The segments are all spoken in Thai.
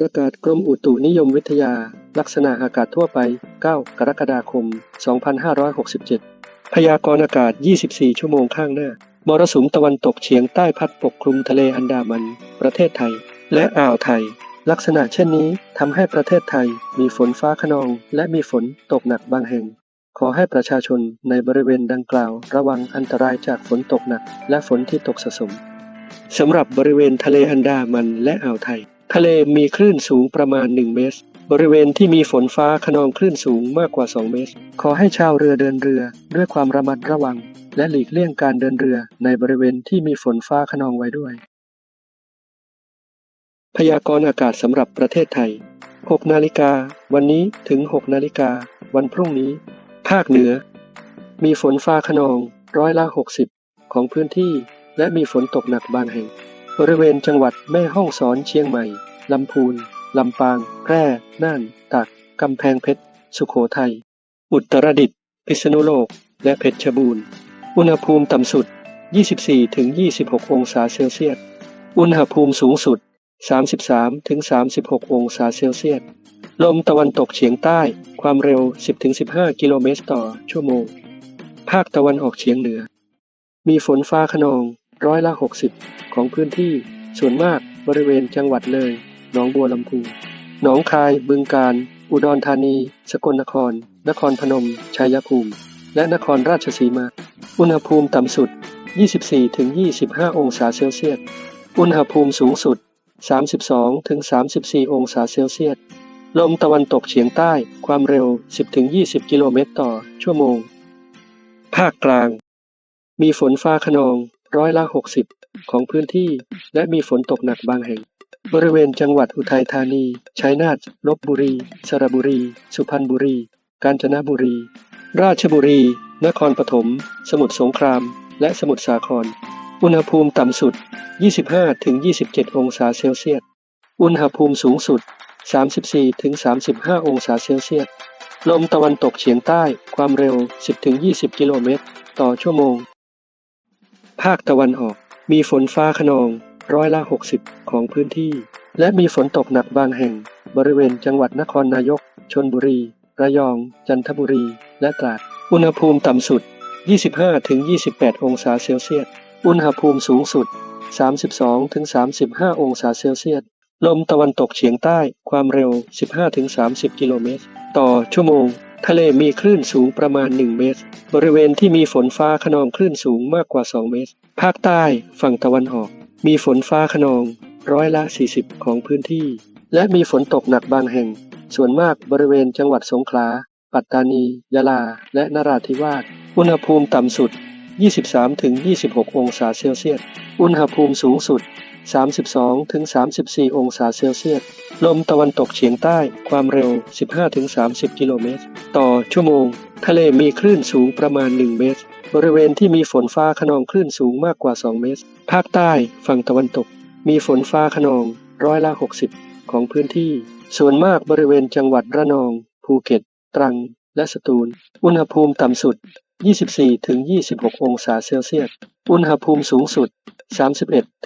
ประกาศกรมอุตุนิยมวิทยา ลักษณะอากาศทั่วไป 9 กรกฎาคม 2567 พยากรณ์อากาศ 24 ชั่วโมงข้างหน้า มรสุมตะวันตกเฉียงใต้พัดปกคลุมทะเลอันดามัน ประเทศไทย และอ่าวไทย ลักษณะเช่นนี้ทำให้ประเทศไทยมีฝนฟ้าขนอง และมีฝนตกหนักบางแห่ง ขอให้ประชาชนในบริเวณดังกล่าว ระวังอันตรายจากฝนตกหนัก และฝนที่ตกสะสมสำหรับบริเวณทะเลอันดามันและอ่าวไทย ทะเลมีคลื่นสูงประมาณ 1 เมตร บริเวณที่มีฝนฟ้าขนองคลื่นสูงมากกว่า 2 เมตร ขอให้ชาวเรือเดินเรือด้วยความระมัดระวัง และหลีกเลี่ยงการเดินเรือในบริเวณที่มีฝนฟ้าขนองไว้ด้วย พยากรณ์อากาศสำหรับประเทศไทย 6 นาฬิกา วันนี้ถึง 6 นาฬิกา วันพรุ่งนี้ ภาคเหนือ มีฝนฟ้าขนองร้อยละ 60 ของพื้นที่ และมีฝนตกหนักบางแห่ง บริเวณจังหวัดแม่ฮ่องสอนเชียงใหม่ ลำพูน ลำปาง แพร่ น่าน ตาก กำแพงเพชร สุโขทัย อุตรดิตถ์ พิษณุโลก และเพชรบูรณ์ อุณหภูมิต่ำสุด 24-26 องศาเซลเซียส อุณหภูมิสูงสุด 33-36 องศาเซลเซียส ลมตะวันตกเฉียงใต้ ความเร็ว 10-15 กิโลเมตรต่อชั่วโมง ภาคตะวันออกเฉียงเหนือ มีฝนฟ้าขนอง ร้อยละ 60 ของพื้นที่ ส่วนมากบริเวณจังหวัดเลย หนองบัวลำพู หนองคาย บึงกาฬ อุดรธานี สกลนคร นครพนม ชัยภูมิ และนครราชสีมา อุณหภูมิต่ำสุด 24-25 องศาเซลเซียส อุณหภูมิสูงสุด 32-34 องศาเซลเซียส ลมตะวันตกเฉียงใต้ความเร็ว 10-20 กิโลเมตรต่อชั่วโมง ภาคกลาง มีฝนฟ้าขนอง ร้อยละ 60 ของพื้นที่ และมีฝนตกหนักบางแห่ง บริเวณจังหวัดอุทัยธานี ชัยนาท ลบบุรี สระบุรี สุพรรณบุรี กาญจนบุรี ราชบุรี นครปฐม สมุทรสงคราม และสมุทรสาคร อุณหภูมิต่ำสุด 25-27 องศาเซลเซียส อุณหภูมิสูงสุด 34-35 องศาเซลเซียส ลมตะวันตกเฉียงใต้ ความเร็ว 10-20 กิโลเมตร ต่อชั่วโมง ภาคตะวันออก มีฝนฟ้าขนองร้อยละ 60 ของพื้นที่ และมีฝนตกหนักบางแห่ง บริเวณจังหวัดนครนายก ชนบุรี ระยอง จันทบุรี และตราด อุณหภูมิต่ำสุด 25-28 องศาเซลเซียส อุณหภูมิสูงสุด 32-35 องศาเซลเซียส ลมตะวันตกเฉียงใต้ความเร็ว 15-30 กิโลเมตร ต่อชั่วโมง ทะเลมีคลื่นสูงประมาณ 1 เมตร บริเวณที่มีฝนฟ้าขนองคลื่นสูงมากกว่า 2 เมตร ภาคใต้ฝั่งตะวันออก มีฝนฟ้าขนองร้อยละ 40 ของพื้นที่ และมีฝนตกหนักบางแห่ง ส่วนมากบริเวณจังหวัดสงขลา ปัตตานี ยะลา และนราธิวาส อุณหภูมิต่ำสุด 23-26 องศาเซลเซียส อุณหภูมิสูงสุด 32-34 องศาเซลเซียส ลมตะวันตกเฉียงใต้ความเร็ว 15-30 กิโลเมตร ต่อชั่วโมง ทะเลมีคลื่นสูงประมาณ 1 เมตร บริเวณที่มีฝนฟ้าขนองคลื่นสูงมากกว่า 2 เมตร ภาคใต้ฝั่งตะวันตก มีฝนฟ้าขนองร้อยละ 60 ของพื้นที่ ส่วนมากบริเวณจังหวัดระนอง ภูเก็ต ตรัง และสตูล อุณหภูมิต่ำสุด 24-26 องศาเซลเซียส อุณหภูมิสูงสุด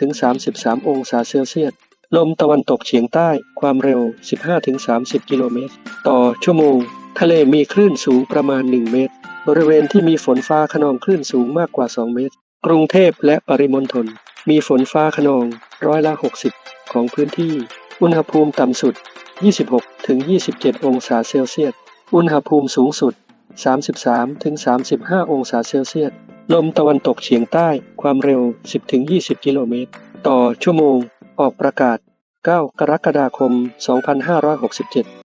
31-33 องศาเซลเซียส ลมตะวันตกเฉียงใต้ความเร็ว 15-30 กิโลเมตร ต่อชั่วโมง ทะเลมีคลื่นสูงประมาณ 1 เมตร บริเวณที่มีฝนฟ้าขนองคลื่นสูงมากกว่า 2 เมตร กรุงเทพและปริมณฑลมีฝนฟ้าขนองร้อยละ 60 ของพื้นที่ อุณหภูมิต่ำสุด 26-27 องศาเซลเซียส อุณหภูมิสูงสุด 33-35 องศาเซลเซียส ลมตะวันตกเฉียงใต้ความเร็ว 10-20 กิโลเมตร ต่อชั่วโมง ออกประกาศ 9 กรกฎาคม 2567